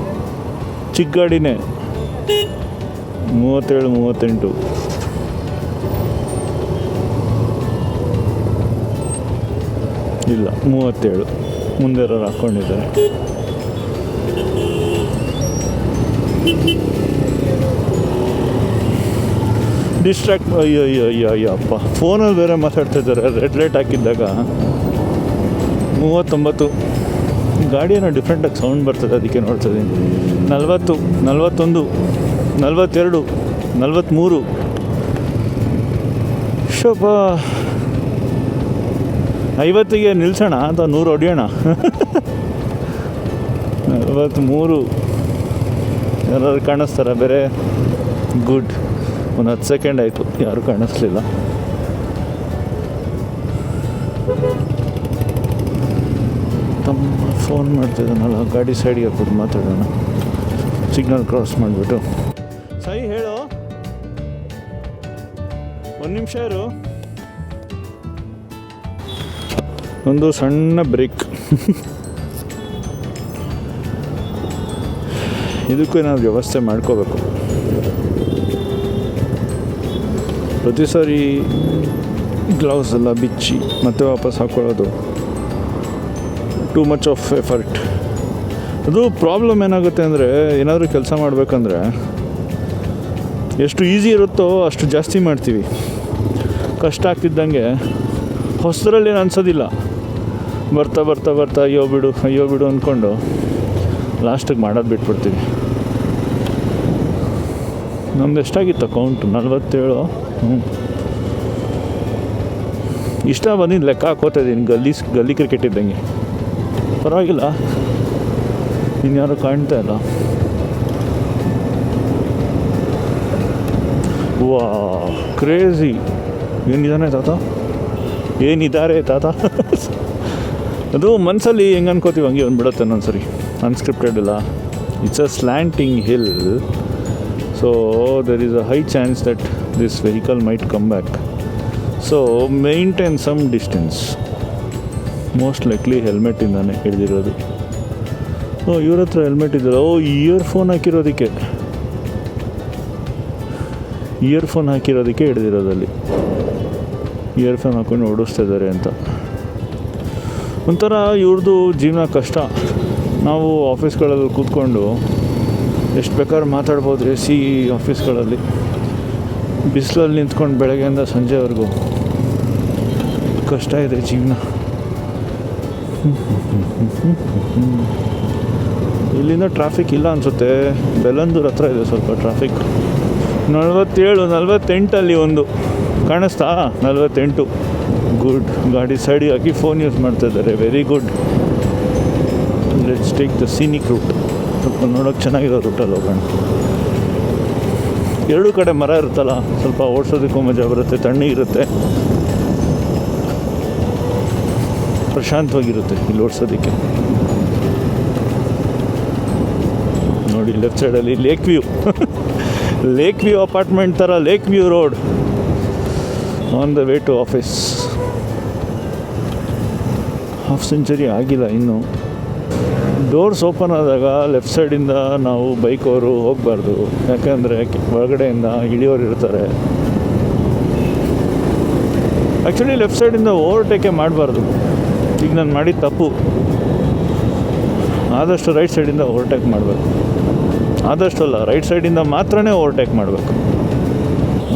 ಚಿಕ್ಕ ಗಾಡಿನೇ ಮೂವತ್ತೇಳು, ಮೂವತ್ತೆಂಟು. ಇಲ್ಲ, ಮೂವತ್ತೇಳು. ಮುಂದೆ ಇರೋರು ಹಾಕ್ಕೊಂಡಿದ್ದಾರೆ ಡಿಸ್ಟ್ರಾಕ್ಟ್ ಅಯ್ಯೋ ಅಯ್ಯೋ ಅಯ್ಯೋ ಅಯ್ಯೋ ಅಪ್ಪ. ಫೋನಲ್ಲಿ ಬೇರೆ ಮಾತಾಡ್ತಾ ಇದ್ದಾರೆ ರೆಡ್ ಲೈಟ್ ಹಾಕಿದ್ದಾಗ ಮೂವತ್ತೊಂಬತ್ತು. ಗಾಡಿಯನ್ನು ಡಿಫ್ರೆಂಟಾಗಿ ಸೌಂಡ್ ಬರ್ತದೆ, ಅದಕ್ಕೆ ನೋಡ್ತಾ ಇದ್ದೀನಿ. ನಲ್ವತ್ತು, ನಲ್ವತ್ತೊಂದು, ನಲ್ವತ್ತೆರಡು ನಲ್ವತ್ತ್ಮೂರು ಶೋಪ ಐವತ್ತಿಗೆ ನಿಲ್ಸೋಣ ಅಥವಾ ನೂರು ಹೊಡಿಯೋಣ? ಮೂರು. ಯಾರು ಕಾಣಿಸ್ತಾರ? ಬೇರೆ ಗುಡ್. ಒಂದು ಹತ್ತು ಸೆಕೆಂಡ್ ಆಯಿತು. ಯಾರೂ ಕಾಣಿಸ್ಲಿಲ್ಲ. ತಮ್ಮ ಫೋನ್ ಮಾಡ್ತಿದ್ದಾನಲ್ಲ, ಗಾಡಿ ಸೈಡಿಗೆ ಹಾಕ್ಬಿಟ್ಟು ಮಾತಾಡೋಣ. ಸಿಗ್ನಲ್ ಕ್ರಾಸ್ ಮಾಡಿಬಿಟ್ಟು. ಸೈ ಹೇಳು. ಒಂದು ನಿಮಿಷ ಇರು. ಒಂದು ಸಣ್ಣ ಬ್ರೇಕ್. ಇದಕ್ಕೂ ನಾವು ವ್ಯವಸ್ಥೆ ಮಾಡ್ಕೋಬೇಕು. ಪ್ರತಿ ಸಾರಿ ಗ್ಲೌಸ್ ಎಲ್ಲ ಬಿಚ್ಚಿ ಮತ್ತೆ ವಾಪಸ್ ಹಾಕ್ಕೊಳ್ಳೋದು ಟೂ ಮಚ್ ಆಫ್ ಎಫರ್ಟ್ ಅದು ಪ್ರಾಬ್ಲಮ್ ಏನಾಗುತ್ತೆ ಅಂದರೆ, ಏನಾದರೂ ಕೆಲಸ ಮಾಡಬೇಕಂದ್ರೆ, ಎಷ್ಟು ಈಸಿ ಇರುತ್ತೋ ಅಷ್ಟು ಜಾಸ್ತಿ ಮಾಡ್ತೀವಿ. ಕಷ್ಟ ಆಗ್ತಿದ್ದಂಗೆ ಹೊಸದ್ರಲ್ಲಿ ಏನು ಅನ್ಸೋದಿಲ್ಲ. ಬರ್ತಾ ಬರ್ತಾ ಬರ್ತಾ, ಅಯ್ಯೋ ಬಿಡು ಅಯ್ಯೋ ಬಿಡು ಅಂದ್ಕೊಂಡು ಲಾಸ್ಟಿಗೆ ಮಾಡೋದು ಬಿಟ್ಬಿಡ್ತೀವಿ. ನಮ್ದು ಎಷ್ಟಾಗಿತ್ತು ಕೌಂಟು ನಲ್ವತ್ತೇಳು? ಹ್ಞೂ ಇಷ್ಟ ಬಂದಿದ್ದು ಲೆಕ್ಕ ಹಾಕೋತಾ ಇದ್ದೀನಿ, ಗಲ್ಲಿ ಗಲ್ಲಿ ಕ್ರಿಕೆಟ್ ಇದ್ದಂಗೆ. ಪರವಾಗಿಲ್ಲ. ಇನ್ಯಾರು ಕಾಣ್ತಾ ಇಲ್ಲ. ವಾ ಕ್ರೇಜಿ ಏನಿದಾನೆ ತಾತ? ಏನಿದ್ದಾರೆ ತಾತ? ಅದು ಮನಸ್ಸಲ್ಲಿ ಹೆಂಗೆ ಅನ್ಕೋತೀವಿ, ಹಂಗೆ ಬಂದ್ಬಿಡುತ್ತೆ ಒಂದೊಂದ್ಸರಿ ಅನ್ಸ್ಕ್ರಿಪ್ಟೆಡ್ ಇಲ್ಲ. It's a slanting hill so there is a high chance that this vehicle might come back so maintain some distance most likely ಹೆಲ್ಮೆಟ್ಟಿಂದಾನೆ ಹಿಡಿದಿರೋದು. ಓ, ಇವ್ರ ಹತ್ರ ಹೆಲ್ಮೆಟ್ ಇದ್ದಲ್ಲ. ಓ ಇಯರ್ಫೋನ್ ಹಾಕಿರೋದಕ್ಕೆ. ಇಯರ್ಫೋನ್ ಹಾಕಿರೋದಕ್ಕೆ ಹಿಡಿದಿರೋದಲ್ಲಿ. ಇಯರ್ಫೋನ್ ಹಾಕೊಂಡು ಓಡಿಸ್ತಾ ಇದ್ದಾರೆ ಅಂತ. ಒಂಥರ ಇವ್ರದ್ದು ಜೀವನ ಕಷ್ಟ. ನಾವು ಆಫೀಸ್ಗಳಲ್ಲಿ ಕೂತ್ಕೊಂಡು ಎಷ್ಟು ಬೇಕಾದ್ರೂ ಮಾತಾಡ್ಬೋದು ಎ ಸಿ ಆಫೀಸ್ಗಳಲ್ಲಿ. ಬಿಸಿಲಲ್ಲಿ ನಿಂತ್ಕೊಂಡು ಬೆಳಗ್ಗೆಯಿಂದ ಸಂಜೆವರೆಗೂ. ಕಷ್ಟ ಇದೆ ಜೀವನ. ಇಲ್ಲಿಂದ ಟ್ರಾಫಿಕ್ ಇಲ್ಲ ಅನಿಸುತ್ತೆ. ಬೆಲಂದೂರ್ ಹತ್ರ ಇದೆ ಸ್ವಲ್ಪ ಟ್ರಾಫಿಕ್. ನಲವತ್ತೇಳು, ನಲವತ್ತೆಂಟಲ್ಲಿ ಒಂದು. ಕಾಣಿಸ್ತಾ? ನಲ್ವತ್ತೆಂಟು. ಗುಡ್ ಗಾಡಿ ಸೈಡ್ ಹಾಕಿ ಫೋನ್ ಯೂಸ್ ಮಾಡ್ತಾ ಇದ್ದಾರೆ. Very good let's take the scenic route ಸ್ವಲ್ಪ ನೋಡೋಕೆ ಚೆನ್ನಾಗಿರೋ ರೂಟಲ್ಲಿ ಹೋಗೋಣ. ಎರಡೂ ಕಡೆ ಮರ ಇರುತ್ತಲ್ಲ, ಸ್ವಲ್ಪ ಓಡಿಸೋದಕ್ಕೂ ಮಜಾ ಬರುತ್ತೆ ತಣ್ಣಗಿರುತ್ತೆ ಪ್ರಶಾಂತವಾಗಿರುತ್ತೆ ಇಲ್ಲಿ ಓಡಿಸೋದಕ್ಕೆ. ನೋಡಿ ಲೆಫ್ಟ್ ಸೈಡಲ್ಲಿ lake view lake view apartment ಥರ lake view road on the way to office half century ಆಗಿಲ್ಲ ಇನ್ನು. ಡೋರ್ಸ್ ಓಪನ್ ಆದಾಗ ಲೆಫ್ಟ್ ಸೈಡಿಂದ ನಾವು ಬೈಕ್ ಅವರು ಹೋಗಬಾರ್ದು. ಯಾಕೆಂದರೆ ಒಳಗಡೆಯಿಂದ ಇಳಿಯೋರು ಇರ್ತಾರೆ. ಆ್ಯಕ್ಚುಲಿ ಲೆಫ್ಟ್ ಸೈಡಿಂದ ಓವರ್ಟೇಕೆ ಮಾಡಬಾರ್ದು. ಈಗ ನಾನು ಮಾಡಿದ ತಪ್ಪು. ಆದಷ್ಟು ರೈಟ್ ಸೈಡಿಂದ ಓವರ್ಟೇಕ್ ಮಾಡಬೇಕು. ಆದಷ್ಟು ಅಲ್ಲ ರೈಟ್ ಸೈಡಿಂದ ಮಾತ್ರನೇ ಓವರ್ಟೇಕ್ ಮಾಡಬೇಕು.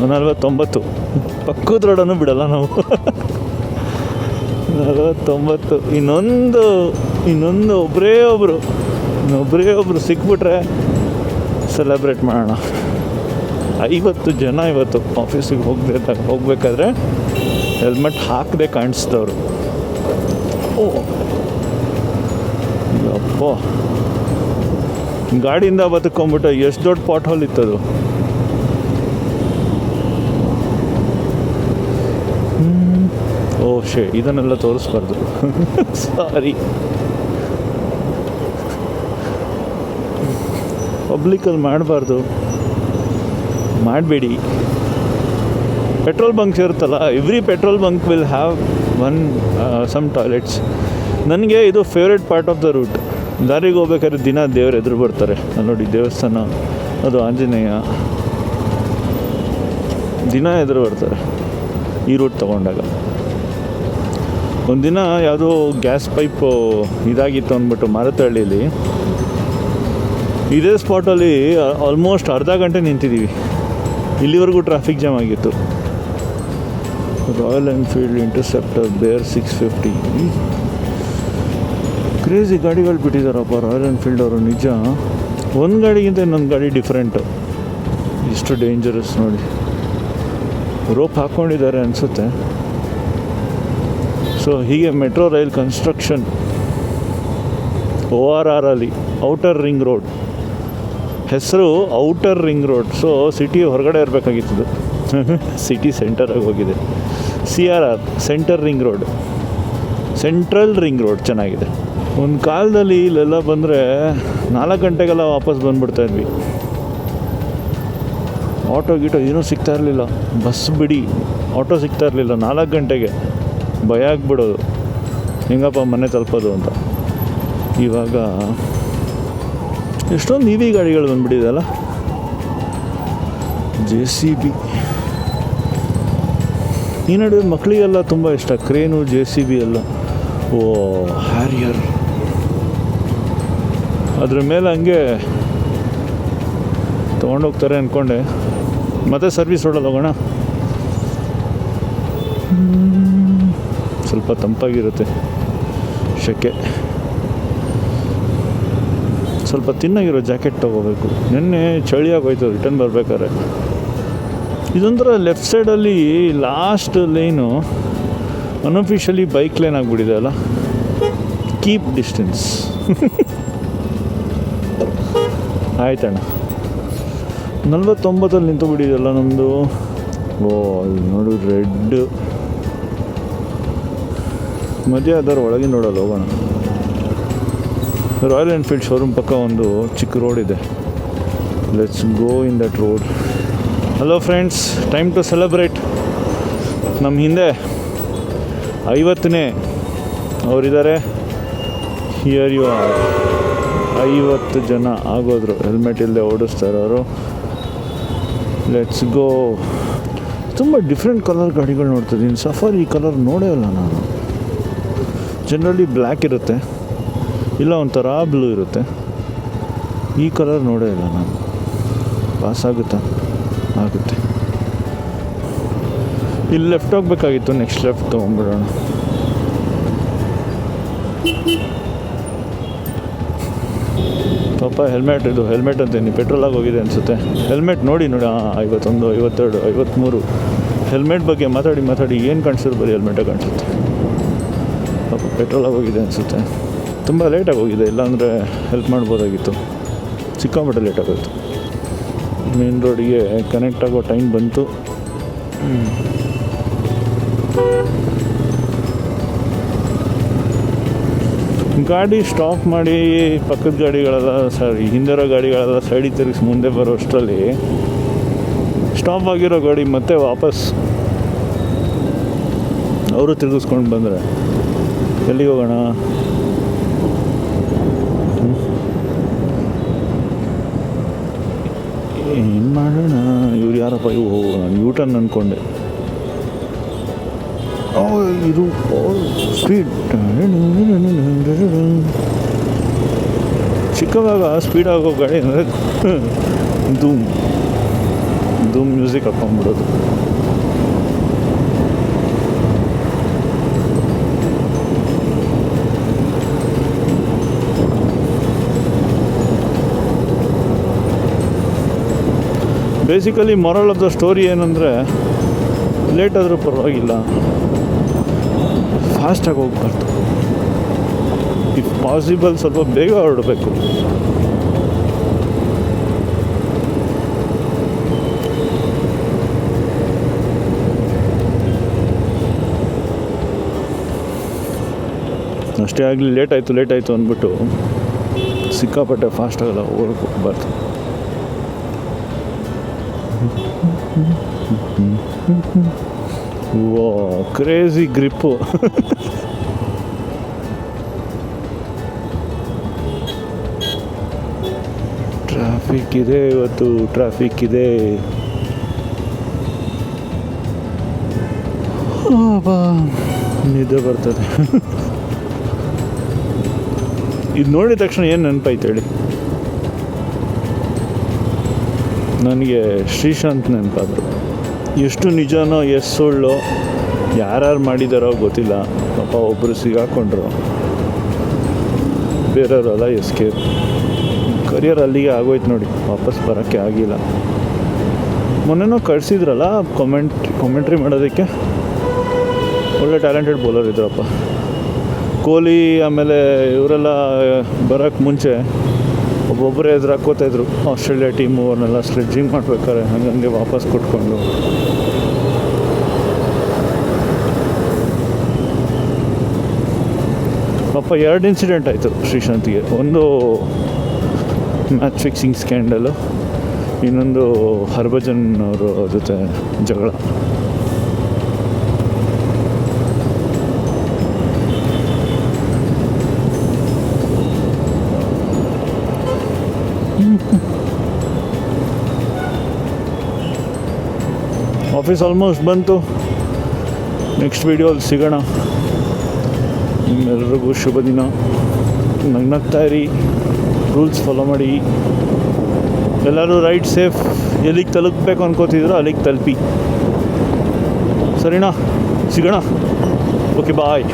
ನಲ್ವತ್ತೊಂಬತ್ತು. ಪಕ್ಕದ ರೋಡನ್ನು ಬಿಡಲ್ಲ ನಾವು. ನಲವತ್ತೊಂಬತ್ತು. ಇನ್ನೊಂದು ಇನ್ನೊಂದು ಒಬ್ಬರೇ ಒಬ್ಬರು ಇನ್ನೊಬ್ಬರೇ ಒಬ್ಬರು ಸಿಕ್ಬಿಟ್ರೆ ಸೆಲೆಬ್ರೇಟ್ ಮಾಡೋಣ. ಐವತ್ತು ಜನ ಇವತ್ತು ಆಫೀಸಿಗೆ ಹೋಗ್ಬೇಕಾ ಹೋಗಬೇಕಾದ್ರೆ ಹೆಲ್ಮೆಟ್ ಹಾಕದೆ ಕಾಣಿಸ್ದವ್ರು ಓ. ಅಪ್ಪ ಗಾಡಿಯಿಂದ ಬದುಕೊಂಬಿಟ್ಟು ಎಷ್ಟು ದೊಡ್ಡ ಪಾಟ್ ಹೋಲ್ ಇತ್ತದು. ಶೇ ಇದನ್ನೆಲ್ಲ ತೋರಿಸ್ಬಾರ್ದು. ಸಾರಿ ಪಬ್ಲಿಕಲ್ಲಿ ಮಾಡಬಾರ್ದು. ಮಾಡಬೇಡಿ. ಪೆಟ್ರೋಲ್ ಬಂಕ್ಸ್ ಇರುತ್ತಲ್ಲ every petrol bunk will have one some toilets ನನಗೆ ಇದು favourite part of the route ದಾರಿಗೆ ಹೋಗ್ಬೇಕಾದ್ರೆ ದಿನ ದೇವ್ರ ಎದುರು ಬರ್ತಾರೆ. ನೋಡಿ ದೇವಸ್ಥಾನ, ಅದು ಆಂಜನೇಯ. ದಿನ ಎದುರು ಬರ್ತಾರೆ. ಈ ರೂಟ್ ತೊಗೊಂಡಾಗ. ಒಂದಿನ ಯಾವುದೋ ಗ್ಯಾಸ್ ಪೈಪು ಇದಾಗಿತ್ತು ಅಂದ್ಬಿಟ್ಟು ಮರತಳ್ಳಿಲಿ ಇದೇ ಸ್ಪಾಟಲ್ಲಿ ಆಲ್ಮೋಸ್ಟ್ ಅರ್ಧ ಗಂಟೆ ನಿಂತಿದ್ದೀವಿ. ಇಲ್ಲಿವರೆಗೂ ಟ್ರಾಫಿಕ್ ಜಾಮ್ ಆಗಿತ್ತು. Royal Enfield Interceptor bear six fifty crazy ಗಾಡಿಗಳು ಬಿಟ್ಟಿದ್ದಾರಪ್ಪ ರಾಯಲ್ ಎನ್ಫೀಲ್ಡ್ ಅವರು, ನಿಜ. ಒಂದು ಗಾಡಿಗಿಂತ ಇನ್ನೊಂದು ಗಾಡಿ ಡಿಫ್ರೆಂಟು ಇಷ್ಟು ಡೇಂಜರಸ್ ನೋಡಿ. ರೋಪ್ ಹಾಕ್ಕೊಂಡಿದ್ದಾರೆ ಅನಿಸುತ್ತೆ. ಸೊ ಹೀಗೆ metro rail construction O R R ಅಲ್ಲಿ ಔಟರ್ ರಿಂಗ್ ರೋಡ್ ಹೆಸರು outer ring road so city ಹೊರಗಡೆ ಇರಬೇಕಾಗಿತ್ತು. ಸಿಟಿ ಸೆಂಟರಾಗಿ ಹೋಗಿದೆ. C R R center ring road central ring road ಚೆನ್ನಾಗಿದೆ. ಒಂದು ಕಾಲದಲ್ಲಿ ಇಲ್ಲೆಲ್ಲ ಬಂದರೆ ನಾಲ್ಕು ಗಂಟೆಗೆಲ್ಲ ವಾಪಸ್ ಬಂದ್ಬಿಡ್ತಾ ಇದ್ವಿ. ಆಟೋ ಗೀಟೋ ಏನೂ ಸಿಗ್ತಾ ಇರಲಿಲ್ಲ. ಬಸ್ ಬಿಡಿ ಆಟೋ ಸಿಗ್ತಾ ಇರಲಿಲ್ಲ ನಾಲ್ಕು ಗಂಟೆಗೆ. ಭಯ ಆಗ್ಬಿಡೋದು. ಹೆಂಗಪ್ಪ ಮನೆ ತಲುಪೋದು ಅಂತ. ಇವಾಗ ಎಷ್ಟೊಂದು ಇ ವಿ ಗಾಡಿಗಳು ಬಂದ್ಬಿಟ್ಟಿದೆಯಲ್ಲ. J C B. ಈ ನಡುವೆ ಮಕ್ಕಳಿಗೆಲ್ಲ ತುಂಬ ಇಷ್ಟ. ಕ್ರೇನು, ಜೆ ಸಿ ಬಿ ಎಲ್ಲ. Oh, Harrier. ಅದ್ರ ಮೇಲೆ ಹಂಗೆ ತೊಗೊಂಡೋಗ್ತಾರೆ ಅಂದ್ಕೊಂಡೆ ಮತ್ತೆ ಸರ್ವಿಸ್ ರೋಡಲ್ಲಿ ಹೋಗೋಣ. ಸ್ವಲ್ಪ ತಂಪಾಗಿರುತ್ತೆ. ಶೆಕೆ. ಸ್ವಲ್ಪ ತಿನ್ನಾಗಿರೋ ಜಾಕೆಟ್ ತೊಗೋಬೇಕು. ನಿನ್ನೆ ಚಳಿ ಆಗೋಯ್ತು ರಿಟರ್ನ್ ಬರ್ಬೇಕಾದ್ರೆ. ಇದೊಂಥರ ಲೆಫ್ಟ್ ಸೈಡಲ್ಲಿ last line unofficially bike line ಆಗಿಬಿಟ್ಟಿದೆ ಅಲ್ಲ? Keep distance. ಆಯ್ತಣ್ಣ ನಲ್ವತ್ತೊಂಬತ್ತಲ್ಲಿ ನಿಂತು ಬಿಟ್ಟಿದೆಯಲ್ಲ ನಮ್ಮದು ಓ ಅಲ್ಲಿ ನೋಡು ರೆಡ್ ಮಧ್ಯ ಅದರ ಒಳಗೆ ನೋಡಲು ಹೋಗೋಣ. ರಾಯಲ್ ಎನ್ಫೀಲ್ಡ್ ಶೋರೂಮ್ ಪಕ್ಕ ಒಂದು ಚಿಕ್ಕ ರೋಡ್ ಇದೆ. Let's go in that road hello friends time to celebrate ನಮ್ಮ ಹಿಂದೆ ಐವತ್ತನೇ ಅವರಿದ್ದಾರೆ. ಹಿಯರ್ ಯು ಆರ್ ಐವತ್ತು ಜನ ಆಗೋದ್ರು. ಹೆಲ್ಮೆಟ್ ಇಲ್ಲದೆ ಓಡಿಸ್ತಾ ಅವರು ಲೆಟ್ಸ್ ಗೋ ತುಂಬ ಡಿಫ್ರೆಂಟ್ ಕಲರ್ ಗಾಡಿಗಳು ನೋಡ್ತಿದ್ದೀನಿ ಸಫರ್ ಈ ಕಲರ್ ನೋಡೇ ಇಲ್ಲ ನಾನು. ಜನರಲಿ ಬ್ಲ್ಯಾಕ್ ಇರುತ್ತೆ. ಇಲ್ಲ, ಒಂಥರ ಬ್ಲೂ ಇರುತ್ತೆ. ಈ ಕಲರ್ ನೋಡೇ ಇಲ್ಲ ನಾನು. ಪಾಸ್ ಆಗುತ್ತಾ? ಆಗುತ್ತೆ. ಇಲ್ಲಿ ಲೆಫ್ಟ್ ಹೋಗ್ಬೇಕಾಗಿತ್ತು. ನೆಕ್ಸ್ಟ್ ಲೆಫ್ಟ್ ತೊಗೊಂಡ್ಬಿಡೋಣ. ಪಾಪ ಹೆಲ್ಮೆಟ್ ಇದು ಹೆಲ್ಮೆಟ್ ಅಂತೀನಿ ಪೆಟ್ರೋಲ್ ಆಗಿ ಹೋಗಿದೆ ಅನಿಸುತ್ತೆ. ಹೆಲ್ಮೆಟ್ ನೋಡಿ ನೋಡಿ ಹಾಂ ಐವತ್ತೊಂದು, ಐವತ್ತೆರಡು ಐವತ್ತ್ಮೂರು ಹೆಲ್ಮೆಟ್ ಬಗ್ಗೆ ಮಾತಾಡಿ ಮಾತಾಡಿ ಏನು ಕಾಣಿಸಿದ್ರು ಬರೀ ಹೆಲ್ಮೆಟೇ ಕಾಣಿಸುತ್ತೆ. ಪೆಟ್ರೋಲ್ ಆಗೋಗಿದೆ ಅನಿಸುತ್ತೆ. ತುಂಬ ಲೇಟಾಗಿ ಹೋಗಿದೆ, ಇಲ್ಲಾಂದರೆ ಹೆಲ್ಪ್ ಮಾಡ್ಬೋದಾಗಿತ್ತು. ಸಿಕ್ಕಾಪಟ್ಟೆ ಲೇಟ್ ಆಗೋಯ್ತು ಮೇನ್ ರೋಡಿಗೆ ಕನೆಕ್ಟ್ ಆಗೋ ಟೈಮ್ ಬಂತು. ಗಾಡಿ ಸ್ಟಾಪ್ ಮಾಡಿ ಪಕ್ಕದ ಗಾಡಿಗಳೆಲ್ಲ ಸಾರಿ ಹಿಂದಿರೋ ಗಾಡಿಗಳೆಲ್ಲ ಸೈಡಿಗೆ ತಿರುಗಿಸಿ ಮುಂದೆ ಬರೋ ಅಷ್ಟರಲ್ಲಿ ಸ್ಟಾಪ್ ಆಗಿರೋ ಗಾಡಿ ಮತ್ತೆ ವಾಪಸ್ ಅವರು ತಿರುಗಿಸ್ಕೊಂಡು ಬಂದರೆ. ಎಲ್ಲಿಗೆ ಹೋಗೋಣ? ಏನು ಮಾಡೋಣ? ಇವ್ರು ಯಾರಪ್ಪ? ಇವು ಹೋಗೋಣ ಯೂಟರ್ನ್ ಅಂದ್ಕೊಂಡೆ ಇದು ಸ್ಪೀಡ್ ಚಿಕ್ಕವಾಗ ಸ್ಪೀಡ್ ಆಗೋ ಗಾಡಿ ಅಂದರೆ Dhoom Dhoom music ಹಾಕೊಂಡ್ಬಿಡೋದು. Basically moral of the story ಏನಂದರೆ ಲೇಟ್ ಆದರೂ ಪರವಾಗಿಲ್ಲ. ಫಾಸ್ಟಾಗಿ ಹೋಗ್ಬಾರ್ದು. ಇಫ್ ಪಾಸಿಬಲ್ ಸ್ವಲ್ಪ ಬೇಗ ಹೊರಡಬೇಕು. ಅಷ್ಟೇ ಆಗಲಿ ಲೇಟ್ ಆಯಿತು ಲೇಟ್ ಆಯಿತು ಅಂದ್ಬಿಟ್ಟು ಸಿಕ್ಕಾಪಟ್ಟೆ ಫಾಸ್ಟ್ ಆಗಲ್ಲ ಹೋಗಕ್ಕೆ ಹೋಗ್ಬಾರ್ದು ವಾ ಕ್ರೇಜಿ ಗ್ರಿಪ್ಪು ಟ್ರಾಫಿಕ್ ಇದೆ ಇವತ್ತು ಟ್ರಾಫಿಕ್ ಇದೆ ನಿದ್ದೆ ಬರ್ತದೆ. ಇದು ನೋಡಿದ ತಕ್ಷಣ ಏನು ನೆನಪಾಯ್ತು ಹೇಳಿ? ನನಗೆ ಶ್ರೀಶಾಂತ್ ನೆನಪಾದ್ರು ಎಷ್ಟು ನಿಜನೋ, ಎಷ್ಟು ಸುಳ್ಳು, ಯಾರ್ಯಾರು ಮಾಡಿದಾರೋ ಗೊತ್ತಿಲ್ಲ. ಪಾಪ ಒಬ್ಬರು ಸಿಗಾಕೊಂಡ್ರು. ಬೇರೆಯವರೆಲ್ಲ ಎಸ್ಕೇಪ್ ಕರಿಯರ್ ಅಲ್ಲಿಗೆ ಆಗೋಯ್ತು ನೋಡಿ. ವಾಪಸ್ ಬರೋಕ್ಕೆ ಆಗಿಲ್ಲ. ಮೊನ್ನೆನೋ ಕಳಿಸಿದ್ರಲ್ಲ ಕಾಮೆಂಟ್ ಕಾಮೆಂಟ್ರಿ ಮಾಡೋದಕ್ಕೆ? ಒಳ್ಳೆ ಟ್ಯಾಲೆಂಟೆಡ್ ಬೌಲರ್ ಇದ್ರಪ್ಪ. ಕೊಹ್ಲಿ ಆಮೇಲೆ ಇವರೆಲ್ಲ ಬರೋಕ್ಕೆ ಮುಂಚೆ ಒಬ್ಬೊಬ್ಬರೇ ಎದುರು ಹಾಕೋತಾ ಆಸ್ಟ್ರೇಲಿಯಾ ಟೀಮು ಅವ್ರನ್ನೆಲ್ಲ ಸ್ಲೆಡ್ಜಿಂಗ್ ಮಾಡ್ಬೇಕಾದ್ರೆ ಹಂಗಂಗೆ ವಾಪಸ್ ಕೊಟ್ಕೊಂಡು. ಪಾಪ ಎರಡು ಇನ್ಸಿಡೆಂಟ್ ಆಯಿತು ಶ್ರೀಶಾಂತಿಗೆ. ಒಂದು ಮ್ಯಾಚ್ ಫಿಕ್ಸಿಂಗ್ ಸ್ಕ್ಯಾಂಡಲು ಇನ್ನೊಂದು ಹರ್ಭಜನ್ ಅವರು ಜೊತೆ ಜಗಳ. ಆಫೀಸ್ ಆಲ್ಮೋಸ್ಟ್ ಬಂತು. ನೆಕ್ಸ್ಟ್ ವೀಡಿಯೋಲ್ಲಿ ಸಿಗೋಣ. ನಿಮ್ಮೆಲ್ಲರಿಗೂ ಶುಭ ದಿನ. ನಗ್ನಗ್ತಾ ಇರಿ ರೂಲ್ಸ್ ಫಾಲೋ ಮಾಡಿ. ಎಲ್ಲರೂ ರೈಟ್ ಸೇಫ್ ಎಲ್ಲಿಗೆ ತಲುಪಬೇಕು ಅನ್ಕೋತಿದ್ರು ಅಲ್ಲಿಗೆ ತಲುಪಿ. ಸರಿನಾ? ಸಿಗೋಣ? Okay bye